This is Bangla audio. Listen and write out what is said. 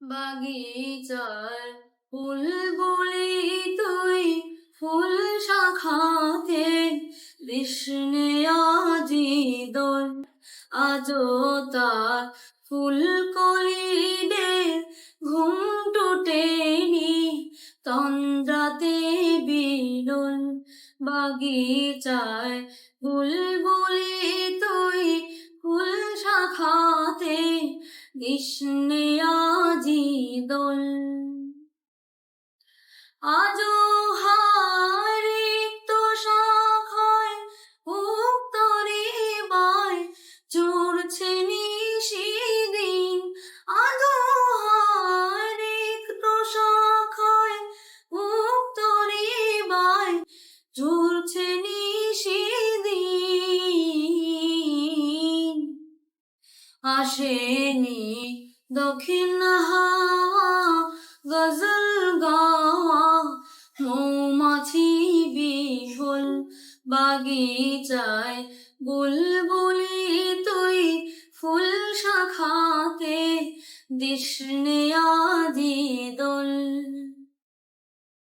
বাগিচার ফুল বলি তুই ফুল শাখাতে। কৃষ্ণে আজি দোল, আজও তার ফুল কলিডে ঘুম টুটেনি তন্দ্রাতে বিরল বাগিচায় বুলবুলি কৃষ্ণে আজি দোল। উত্তরে বায় চড়ছে নিশিদিন আসেনি। দক্ষিণ হাওয়া, গজল গাওয়া, মৌমাছি বিহুল, বাগিচায় বুলবুলি তুই ফুল শাখাতে দিশনে আদি দোল।